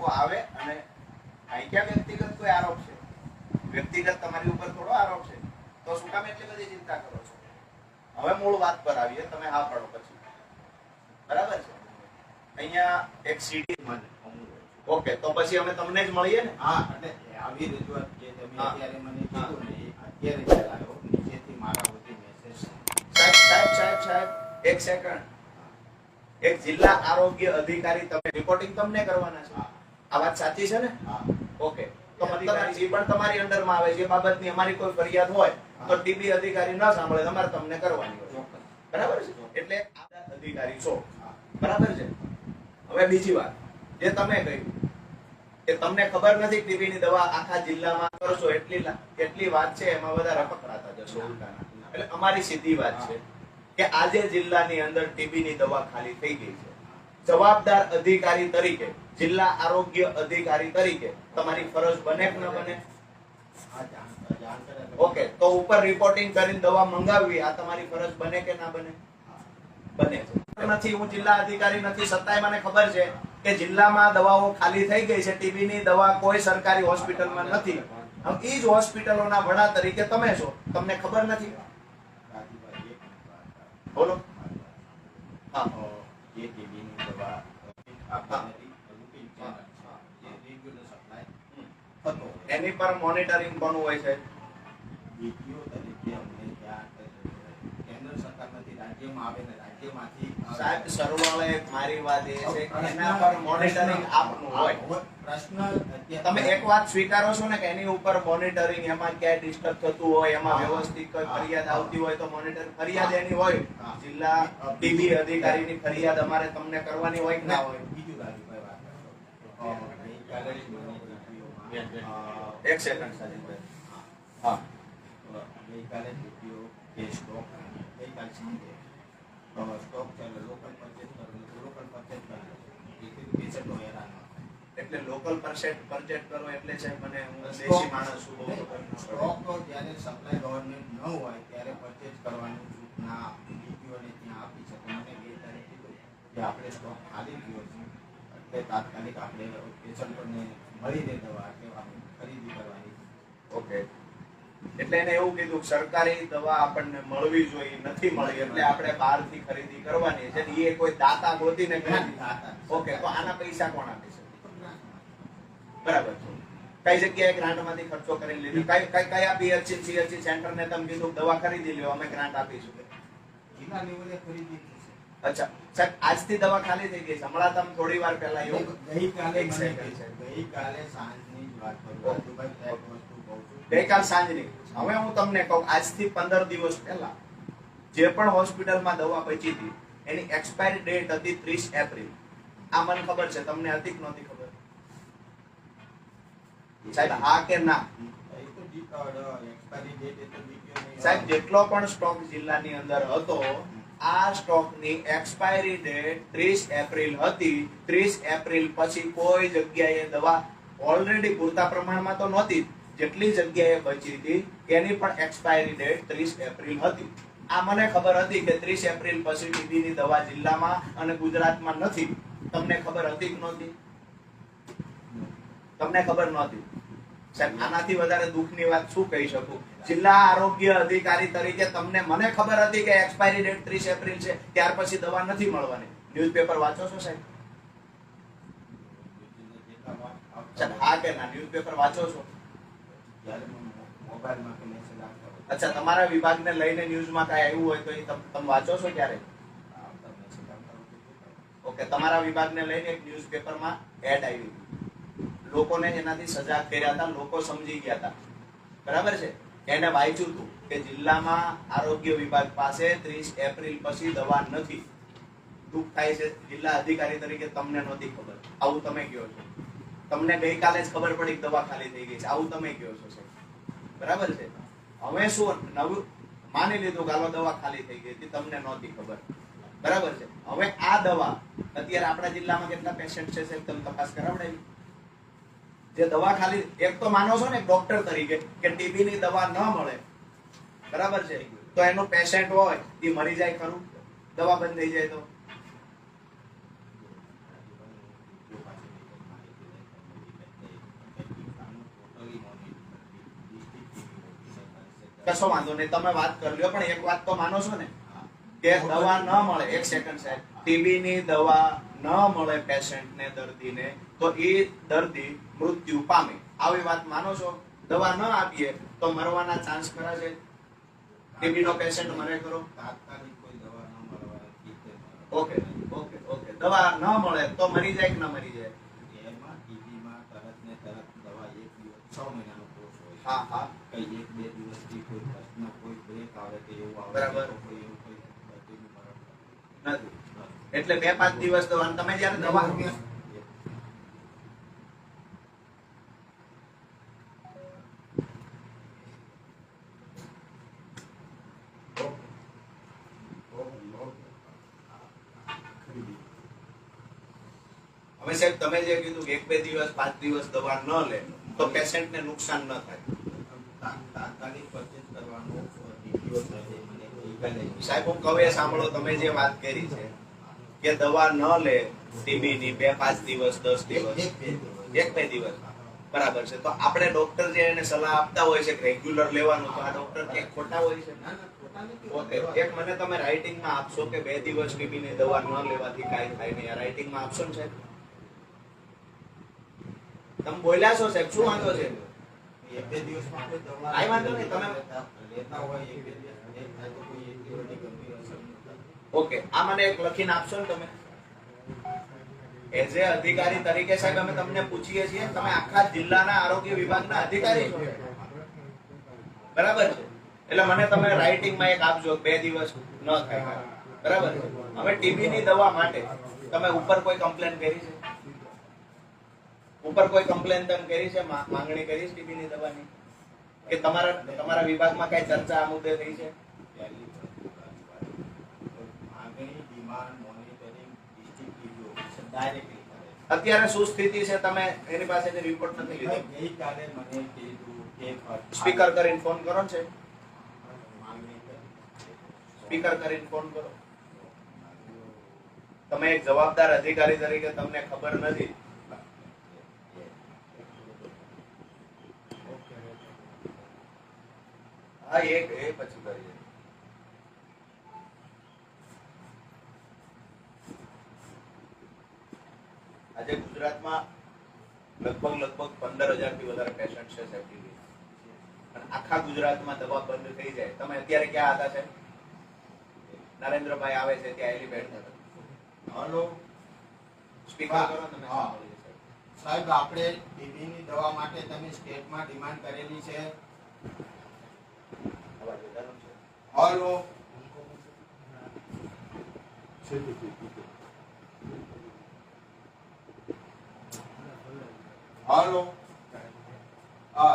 લોકો આવે અને અહીં ક્યાં વ્યક્તિગત કોઈ આરોપ છે? વ્યક્તિગત તમારી ઉપર થોડો આરોપ છે. તો શું કામ એટલી બધી ચિંતા કરો છો? હવે મૂળ વાત પર આવીએ તમે હા પડો પછી. બરાબર છે? અહીંયા એક સીડી મને ઓકે તો પછી અમે તમને જ મળીએ ને? હા એટલે આવી રજૂઆત જે તમે. અત્યારે મને કીધું ને અત્યારે ખ્યાલ નીચેથી મારા વતી મેસેજ સાહેબ સાહેબ સાહેબ સાહેબ એક સેકન્ડ એક જિલ્લા આરોગ્ય અધિકારી તમે રિપોર્ટિંગ તમને કરવાના છે? આ વાત સાચી છે ને? હા. ઓકે તો મતલબ જે પણ તમારી અંડરમાં આવે. જે બાબતની અમારી કોઈ ફરિયાદ હોય તો ટીબી અધિકારી ન સાંભળે. તમારે તમને કરવાની હોય. બરાબર છે? એટલે અધિકારી છો. બરાબર છે? હવે બીજી વાત. જે તમે કહ્યું કે તમને ખબર નથી ટીબી ની દવા આખા જિલ્લામાં કરશો એટલી કેટલી વાત છે એમાં બધા રપકડાતા જશો એટલે અમારી સીધી વાત છે કે આજે જિલ્લાની અંદર ટીબી ની દવા ખાલી થઈ ગઈ છે. જવાબદાર અધિકારી તરીકે જિલ્લા આરોગ્ય અધિકારી તરીકે તમારી ફરજ બને કે ન બને? ઓકે તો ઉપર રિપોર્ટિંગ કરીને દવા મંગાવવી આ તમારી ફરજ બને કે ના બને? બને છે. નથી હું જિલ્લા અધિકારી નથી છતાંય મને ખબર છે કે જિલ્લામાં દવાઓ ખાલી થઈ ગઈ છે ટીબી ની દવા કોઈ સરકારી હોસ્પિટલમાં નથી. આમ ઈ જ હોસ્પિટલોના વડા તરીકે તમે છો તમને ખબર નથી. બોલો. હા. જે ટીબીની દવા. એની પર મોનિટરિંગ કોનું હોય છે તરીકે અમને ત્યાં કેન્દ્ર સરકારમાંથી રાજ્યમાં આવે ને. સાહેબ સરવાળે મારી વાત એ છે કે એના પર મોનિટરિંગ આપનું હોય. પ્રશ્ન તમે એક વાત સ્વીકારો છો ને કે એની ઉપર મોનિટરિંગ એમાં ક્યાંય ડિસ્ટર્બ થતું હોય એમાં વ્યવસ્થિત કોઈ ફરિયાદ આવતી હોય તો મોનિટર ફરિયાદ એની હોય. જિલ્લા ટીબી અધિકારીની ફરિયાદ અમારે તમને કરવાની હોય કે ના હોય? બીજું વાત એક સેકન્ડ સાજીભાઈ હા. ગઈકાલે કેસ ગઈકાલ સાંજે સ્ટોક એટલે લોકલ પરચેસ કરવું લોકલ પરચેસ જેથી પેશન્ટો હેરાન એટલે લોકલ પરસેટ પરચેટ કરો એટલે છે મને હું દેશી સ્ટોક- માણસ છું બહુ ખબર ન જ્યારે સપ્લાય ગવર્મેન્ટ ન હોય ત્યારે પરચેસ કરવાની સૂચના DPO ત્યાં આપી છે મને મને તારીખ કીધું કે આપણે સ્ટોક ખાલી ગયો છે. એટલે તાત્કાલિક આપણે પેશન્ટોને મળી રહે દવા કે આપણે ખરીદી કરવાની. ઓકે એટલે એને એવું કીધું સરકારી દવા આપણને મળવી જોઈએ નથી મળી એટલે આપણે બહારથી ખરીદી કરવાની છે. એ કોઈ દાતા ગોતીને. ઓકે તો આના પૈસા કોણ આપે છે? બરાબર. કઈ જગ્યાએ ગ્રાન્ટમાંથી ખર્ચો કરી લીધો? કઈ કઈ કયા પીએચસી સીએચસી સેન્ટર ને તમે કીધું દવા ખરીદી લ્યો અમે ગ્રાન્ટ આપીશું જિલ્લા લેવલે ખરીદી અચ્છા. સાહેબ આજથી દવા ખાલી થઈ ગઈ છે. હમણાં તમે થોડી વાર પહેલા એવું ગઈકાલે. ગઈકાલે સાંજની જ વાત કરું રાજુભાઈ. ગઈકાલ સાંજની. હવે હું તમને કહું, આજથી પંદર દિવસ પહેલા જે પણ હોસ્પિટલમાં દવા બચી હતી, એની એક્સપાયરી ડેટ હતી ત્રીસ એપ્રિલ. આ મને ખબર છે, તમને હતી કે નહોતી ખબર? સાહેબ હા કે ના? સાહેબ, જેટલો પણ સ્ટોક જિલ્લાની અંદર હતો, આ સ્ટોકની એક્સપાયરી ડેટ ત્રીસ એપ્રિલ હતી. ત્રીસ એપ્રિલ પછી કોઈ જગ્યાએ દવા ઓલરેડી પૂરતા પ્રમાણમાં તો નહોતી. જેટલી જગ્યાએ બચી હતી એની પણ એક્સપાયરી ડેટ ત્રીસ એપ્રિલ હતી. આ મને ખબર હતી કે ત્રીસ એપ્રિલ પછી ટીબીની દવા જિલ્લામાં અને ગુજરાતમાં નથી. તમને ખબર હતી કે નહોતી? તમને ખબર નહોતી? સાહેબ, આનાથી વધારે દુઃખની વાત શું કહી શકું? જિલ્લા આરોગ્ય અધિકારી તરીકે તમને મને ખબર હતી કે એક્સપાયરી ડેટ ત્રીસ એપ્રિલ છે, ત્યાર પછી દવા નથી મળવાની. ન્યૂઝપેપર વાંચો છો, સાહેબ? હા કે ના ન્યૂઝપેપર વાંચો છો? અચ્છા, તમારા વિભાગને લઈને ન્યૂઝમાં કાંઈ આવ્યું હોય તો એ તમે વાંચો છો ક્યારે? ઓકે, તમારા વિભાગને લઈને એક ન્યૂઝપેપરમાં એડ આવી લોકોને એનાથી સજાગ કર્યા હતા, લોકો સમજી ગયા હતા. બરાબર છે? એને વાંચ્યું હતું કે જિલ્લામાં આરોગ્ય વિભાગ પાસે ત્રીસ એપ્રિલ પછી દવા નથી. દુઃખ થાય છે, જિલ્લા અધિકારી તરીકે તમને નહોતી ખબર. આવું તમે કહો છો. તમને ગઈકાલે જ ખબર પડી કે દવા ખાલી થઈ ગઈ છે. આવું તમે કહો છો, સાહેબ. બરાબર છે? હવે શું, નવું, માની લીધું કે દવા ખાલી થઈ ગઈ હતી, તમને નહોતી ખબર. બરાબર છે? હવે આ દવા, અત્યારે આપણા જિલ્લામાં કેટલા પેશન્ટ છે, સાહેબ, તમે તપાસ કરાવડાવી. જે દવા ખાલી, એક તો માનો છો ને ડોક્ટર તરીકે, કે ટીબી ની દવા ન મળે. બરાબર છે? તો એનો પેશન્ટ હોય, એ મરી જાય ખરું? દવા બંધ થઈ જાય તો? કશો વાંધો નહીં તમે વાત કરી લ્યો પણ એક વાત તો માનો છો ને કે દવા ન મળે એક સેકન્ડ સાહેબ ટીબી ની દવા ન મળે પેશન્ટ ને દર્દીને તો એ દર્દી મૃત્યુ પામે. આવી વાત માનો છો? દવા ન આપીએ તો મરવાના ચાન્સ ખરા છે? ટીબી નો પેશન્ટ મરે ખરો? તાત્કાલિક કોઈ દવા ન મળવાથી ઓકે ઓકે ઓકે. દવા ન મળે તો મરી જાય કે ન મરી જાય? એમાં ટીબીમાં તરત ને તરત દવા એક દિવસ છ મહિનાનો કોર્સ હોય હા હા. કઈ એક બે દિવસથી કોઈ પ્રશ્ન કોઈ બ્રેક આવે કે એવું આવે બરાબર. કોઈ એવું કોઈ નથી. એટલે બે પાંચ દિવસ તો તમે જયારે દવા હવે સાહેબ તમે જે કીધું એક બે દિવસ પાંચ દિવસ દવા ન લે તો પેશન્ટને નુકસાન ન થાય. તાત્કાલિક પરચેસ કરવાનો DPO સાહેબે મને ગઈકાલે સાહેબ હું કહું સાંભળો તમે જે વાત કરી છે કે દવા ન લે બે પાંચ દિવસ દસ દિવસ એક બે દિવસ. એક બે દિવસ. બરાબર છે. તો આપણે ડોક્ટર જે એને સલાહ આપતા હોય છે રેગ્યુલર લેવાનું તો આ ડોક્ટર કે ખોટા હોય છે? એક મને તમે રાઇટિંગમાં આપશો કે બે દિવસ ટીબી ની દવા ન લેવાથી કાંઈ થાય નહીં? આ રાઇટિંગમાં આપશો ને સાહેબ? તમે બોલ્યા છો સાહેબ? શું વાંધો છે? એક બે દિવસમાં કોઈ દવા વાંધો નહીં, તમે- લેતા- લેતા હોય એક બે દિવસ તો કોઈ એટલી બધી ગંભીર અસર ઓકે આ મને એક લખીને આપશો ને તમે? એઝ એ અધિકારી તરીકે સાહેબ અમે તમને પૂછીએ છીએ તમે આખા જિલ્લાના આરોગ્ય વિભાગના અધિકારી છો? બરાબર છે. એટલે મને તમે રાઇટિંગમાં એક આપજો બે દિવસ ન થાય. બરાબર છે. હવે ટીબી ની દવા માટે તમે ઉપર કોઈ કમ્પ્લેન કરી છે? ઉપર કોઈ કમ્પ્લેન તમે કરી છે? માંગણી કરી છે ટીબી ની દવાની? કે તમારા તમારા વિભાગમાં કઈ ચર્ચા આ મુદ્દે થઈ છે? માંગણી ડિમાન્ડ મોનિટરિંગ અત્યારે શું સ્થિતિ છે? તમે એની પાસેથી રિપોર્ટ નથી લીધો? ગઈકાલે મને કીધું કે સ્પીકર કરીને ફોન કરો છે સ્પીકર કરીને ફોન કરો. તમે એક જવાબદાર અધિકારી તરીકે તમને ખબર નથી. હા એક એ પછી કરીએ. આજે ગુજરાતમાં લગભગ લગભગ પંદર હજારથી વધારે પેશન્ટ છે સેફ્ટી. અને આખા ગુજરાતમાં દવા બંધ થઈ જાય. તમે અત્યારે ક્યાં હતા છે નરેન્દ્રભાઈ આવે છે ત્યાં એલિવેટ હલો? સ્પીકર કરો તમે. સાહેબ. આપણે ટીબી ની દવા માટે તમે સ્ટેટમાં ડિમાન્ડ કરેલી છે. અવાજ વધારો છે. હલો હલો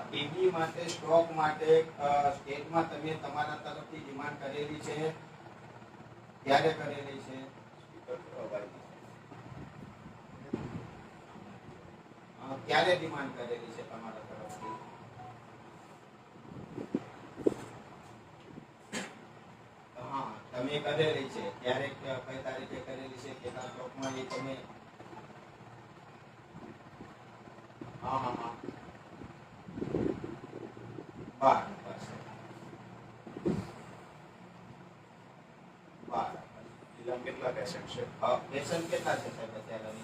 ટીબી માટે સ્ટોક માટે અ, સ્ટેટમાં તમે તમારા તરફથી ડિમાન્ડ કરેલી છે ક્યારે કરેલી છે સ્પીકર કરો, અવાજ નથી. અ, ક્યારે ડિમાન્ડ કરેલી છે તમારા તરફથી હા તમે કરેલી છે. ત્યારે કઈ તારીખે કરેલી છે કેટલા સ્ટોકમાં એ તમે હા હા હા. બાર બરાબર કેટલા પેશન્ટ છે? પેશન્ટ કેટલા છે સાહેબ અત્યારે ન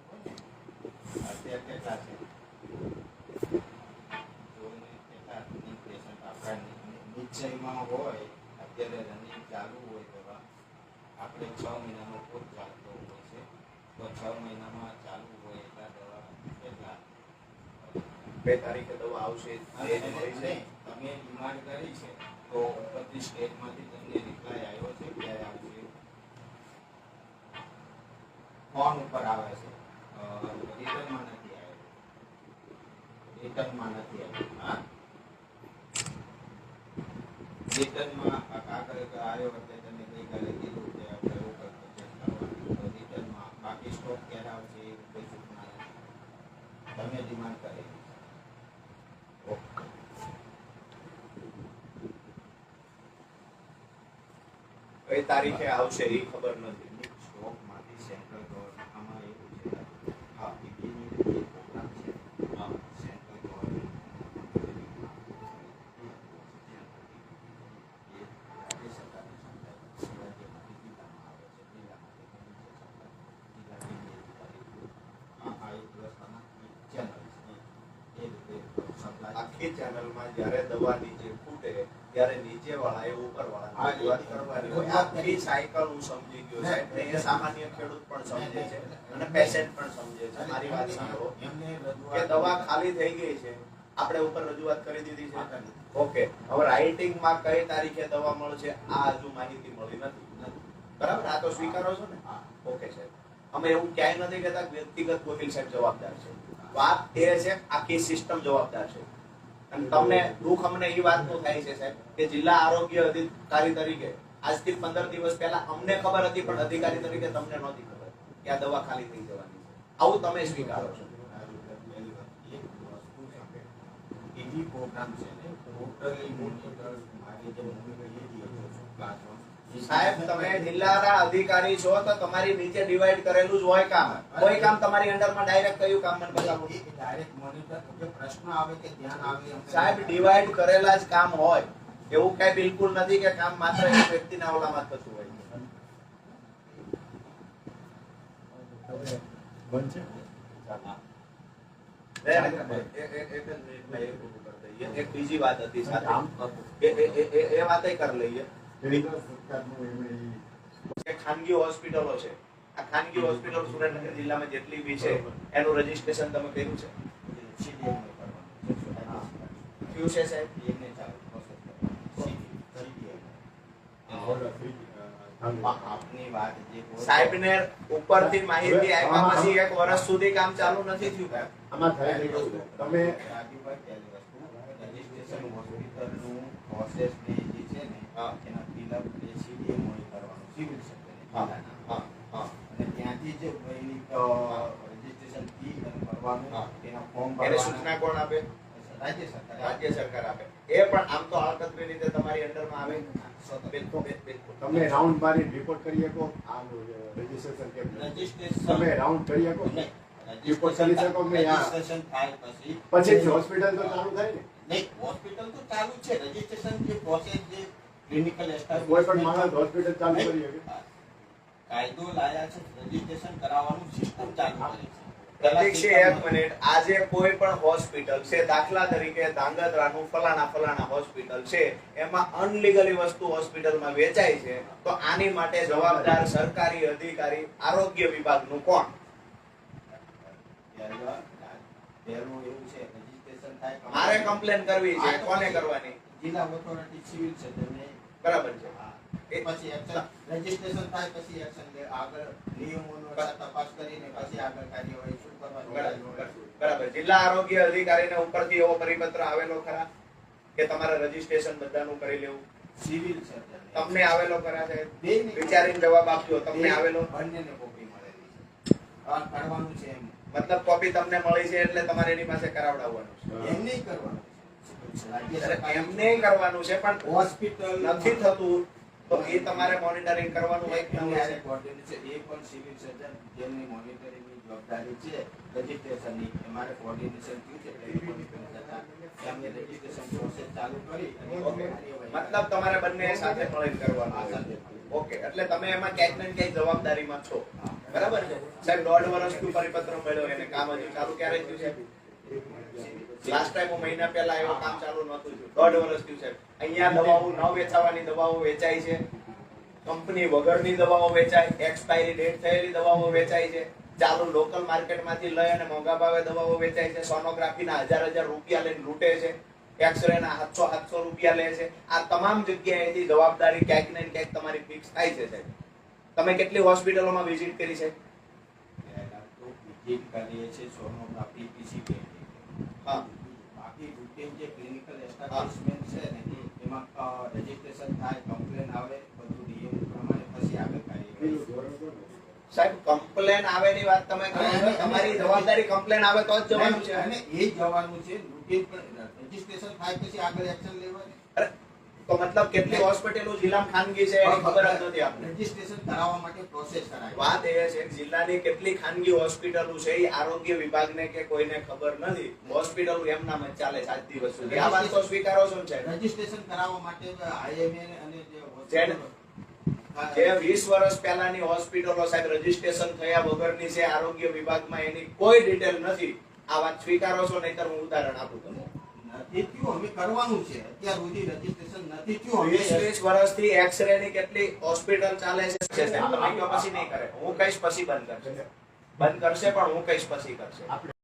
હોય ને. અત્યારે કેટલા છે જોઈને કેટલા running patient આપણા નિ- હોય અત્યારે રનિંગ ચાલુ હોય દવા આપણે છ મહિનાનો કોર્સ ચાલતો હોય છે. તો છ મહિનામાં ચાલુ હોય એટલા દવા કેટલા બે તારીખે દવા આવશે તમે ડિમાન્ડ કરી છે તો ઉપરથી સ્ટેટમાંથી તમને રિપ્લાય આવ્યો છે ક્યારે આવશે. ફોન ઉપર આવે છે. રિટર્નમાં નથી આવ્યો. રિટર્નમાં નથી આવ્યો. હા? રિટર્નમાં આ કાગળ આવ્યો તમે ગઈકાલે કીધું કે આપણે રોકડ પરચેસ કરવાનું. તો રિટર્નમાં બાકી સ્ટોક ક્યારે આવશે એ કોઈ તમે ડિમાન્ડ કરેલી કઈ તારીખે આવશે એ ખબર નથી. આખી ચેનલમાં જ્યારે દવા નીચે ફૂટે ત્યારે નીચે વાળા એ ઉપર વાળા રજૂઆત કરવાની હોય. આખી સાયકલ હું સમજી ગયો સાહેબ. ને એ સામાન્ય ખેડૂત પણ સમજે છે અને પેશન્ટ પણ સમજે છે. મારી વાત સાંભળો. કે દવા ખાલી થઈ ગઈ છે. આપણે ઉપર રજૂઆત કરી દીધી છે. ઓકે. હવે રાઇટિંગમાં કઈ તારીખે દવા મળશે આ હજુ માહિતી મળી નથી. બરાબર? આ તો સ્વીકારો છો ને? ઓકે સાહેબ. અમે એવું ક્યાંય નથી કહેતા વ્યક્તિગત વકીલ સાહેબ જવાબદાર છે. વાત એ છે આખી સિસ્ટમ જવાબદાર છે. તમને દુઃખ અમને એ વાતનું થાય છે, સાહેબ, કે જિલ્લા આરોગ્ય અધિકારી તરીકે આજથી પંદર દિવસ પહેલા અમને ખબર હતી, પણ અધિકારી તરીકે તમને નહોતી ખબર કે આ દવા ખાલી થઈ જવાની આવું તમે સ્વીકારો છો? એવી પ્રોગ્રામ છે ને, ટોટલી મોનિટર મારી જે મોનિટર સાહેબ તમે જિલ્લાના અધિકારી છો તો તમારી નીચે ડિવાઈડ કરેલું જ હોય કામ. કોઈ કામ તમારી અંડરમાં ડાયરેક્ટ કયું કામ મને બતાવો? ડાયરેક્ટ મોનિટર પ્રશ્ન આવે કે ધ્યાન આવે સાહેબ ડિવાઈડ કરેલા જ કામ હોય. એવું કઈ બિલકુલ નથી કે કામ માત્ર એક વ્યક્તિના ઓલામાં થતું હોય. એક- બીજી વાત હતી સાથે. એ- એ- એ- એ- એ વાતે કરી લઈએ. ખાનગી હોસ્પિટલો છે આ ખાનગી હોસ્પિટલ સુરેન્દ્રનગર જિલ્લામાં જેટલી બી છે એનું રજીસ્ટ્રેશન તમે કર્યું છે. કયું છે સાહેબ. આપની વાત જે સાહેબને ઉપરથી માહિતી પછી એક વર્ષ સુધી કામ ચાલુ નથી થયું સાહેબ આમાં થાય? તમે રાજુભાઈ પહેલી વસ્તુ રજીસ્ટ્રેશન હોસ્પિટલનું ને જે છે ને હા. એના ફિલઅપ એ CDM હોય કરવાનું સિવિલ સર્જન હા હા હા અને ત્યાંથી જ એની રજીસ્ટ્રેશન ફી અને ભરવાનું હા. તેના ફોર્મ એને સૂચના કોણ આપે રાજ્ય સરકાર રાજ્ય સરકાર આપે. એ પણ આમ તો આડકતરી રીતે તમારી અંડરમાં આવે. બિલકુલ બિલકુલ તમે રાઉન્ડ મારી રિપોર્ટ કરી શકો. આ રજીસ્ટ્રેશન કેમ રજીસ્ટ્રેશન તમે રાઉન્ડ કરી શકો. નહીં. રિપોર્ટ કરી શકો કે રજીસ્ટ્રેશન થાય પછી. પછી હોસ્પિટલ તો ચાલુ થાય ને? નહીં હોસ્પિટલ તો ચાલુ જ છે. રજીસ્ટ્રેશન જે પ્રોસેસ જે ક્લિનિકલ કોઈ પણ માણસ હોસ્પિટલ ચાલુ કરી શકે. કાયદો લાયા છે. રજીસ્ટ્રેશન કરાવવાનું સિસ્ટમ ચાલુ કરે છે. પ્રતિક્ષી એક મિનિટ. આજે કોઈ પણ હોસ્પિટલ છે દાખલા તરીકે ધાંગધ્રાનું ફલાણા ફલાણા હોસ્પિટલ છે એમાં અનલીગલી વસ્તુ હોસ્પિટલમાં વેચાય છે તો આની માટે જવાબદાર સરકારી અધિકારી આરોગ્ય વિભાગનું કોણ? પહેલું એવું છે મારે કમ્પ્લેન કરવી છે કોને કરવાની? જિલ્લા ઓથોરિટી સિવિલ છે બરાબર છે. પછી એક્શન રજીસ્ટ્રેશન થાય પછી એક્શન લે આગળ નિયમોનો તપાસ કરીને પછી આગળ કાર્યવાહી શું કરવાની બરાબર જિલ્લા આરોગ્ય અધિકારીને ઉપરથી એવો પરિપત્ર આવેલો ખરા કે તમારે રજીસ્ટ્રેશન બધાનું કરી લેવું? સિવિલ સર્જન તમને આવેલો ખરા છે વિચારીને જવાબ આપજો. તમને આવેલો? બંનેને કોપી મળેલી છે. આ કરવાનું છે એમ. મતલબ કોપી તમને મળી છે એટલે તમારે એની પાસે કરાવડાવવાનું છે. એમ નહીં કરવાનું. એમને કરવાનું છે પણ હોસ્પિટલ નથી થતું. તો એ તમારે મોનિટરિંગ કરવાનું હોય કે નહીં? હોય? છે. એ પણ સિવિલ સર્જન જેમની મોનિટરિંગની જવાબદારી છે રજીસ્ટ્રેશનની અમારે કોર્ડિનેશન થયું છે monitoring કરતા. એમને રજીસ્ટ્રેશન પ્રોસેસ ચાલુ કરી ઓકે. મતલબ તમારે બંને સાથે મળીને કરવાનું. ઓકે એટલે તમે એમાં ક્યાંક ને ક્યાંક જવાબદારીમાં છો. બરાબર છે? સાહેબ દોઢ વર્ષનું પરિપત્ર મળ્યો એને કામ હજુ ચાલુ ક્યારે થયું છે? લાસ્ટ ટાઈમ હું મહિના પહેલા એવો કામ ચાલુ નહોતું દોઢ વર્ષ થયું છે અહીંયા દવાઓ ન વેચાવાની દવાઓ વેચાય છે. કંપની વગરની દવાઓ વેચાય. એક્સપાયરી ડેટ થયેલી દવાઓ વેચાય છે. ચાલુ લોકલ માર્કેટમાંથી લઈ અને મોંઘા ભાવે દવાઓ વેચાય છે. સોનોગ્રાફીના હજાર હજાર રૂપિયા લઈને લૂંટે છે. એક્સરે ના સાતસો સાતસો રૂપિયા લે છે. આ તમામ જગ્યાએથી જવાબદારી ક્યાંક ને ક્યાંક તમારી ફિક્સ થાય છે સાહેબ. તમે કેટલી હોસ્પિટલોમાં વિઝિટ કરી છે? કરીએ છીએ સોનોગ્રાફી હા. બાકી રૂટીન જે ક્લિનિકલ એસ્ટાબ્લિશમેન્ટ છે ને એમાં રજીસ્ટ્રેશન થાય કમ્પ્લેન આવે બધું નિયમ પ્રમાણે પછી આગળ કોનું? સાહેબ કમ્પ્લેન આવેની વાત તમે કરો તમારી જવાબદારી કમ્પ્લેન આવે તો જ જવાનું છે. અને એ જવાનું છે રૂટીન પણ રજીસ્ટ્રેશન થાય પછી આગળ એક્શન લેવાની. અરે, તો મતલબ કેટલી હોસ્પિટલો જિલ્લામાં ખાનગી છે એની ખબર જ નથી આપણે રજીસ્ટ્રેશન કરાવવા માટે પ્રોસેસ કરાય. વાત એ છે કે જિલ્લાની કેટલી ખાનગી હોસ્પિટલો છે એ આરોગ્ય વિભાગને કે કોઈને ખબર નથી. હોસ્પિટલો એમ નામ જ ચાલે છે આજ દિવસ સુધી. આ વાત તો સ્વીકારો છો છે રજીસ્ટ્રેશન કરાવવા માટે આઈએમએ અને જે જે વીસ વર્ષ પહેલાની હોસ્પિટલો સાહેબ રજીસ્ટ્રેશન થયા વગરની છે આરોગ્ય વિભાગમાં એની કોઈ ડિટેલ નથી. આ વાત સ્વીકારો છો નહીતર હું ઉદાહરણ આપું તમને. નથી અમે કરવાનું છે. અત્યાર સુધી રજીસ્ટ્રેશન નથી થયું વીસ વીસ વર્ષથી એક્સરે ની કેટલી હોસ્પિટલ ચાલે છે પછી નહીં કરે. હું કહીશ પછી બંધ કરશે. બંધ કરશે પણ હું કહીશ પછી કરશે.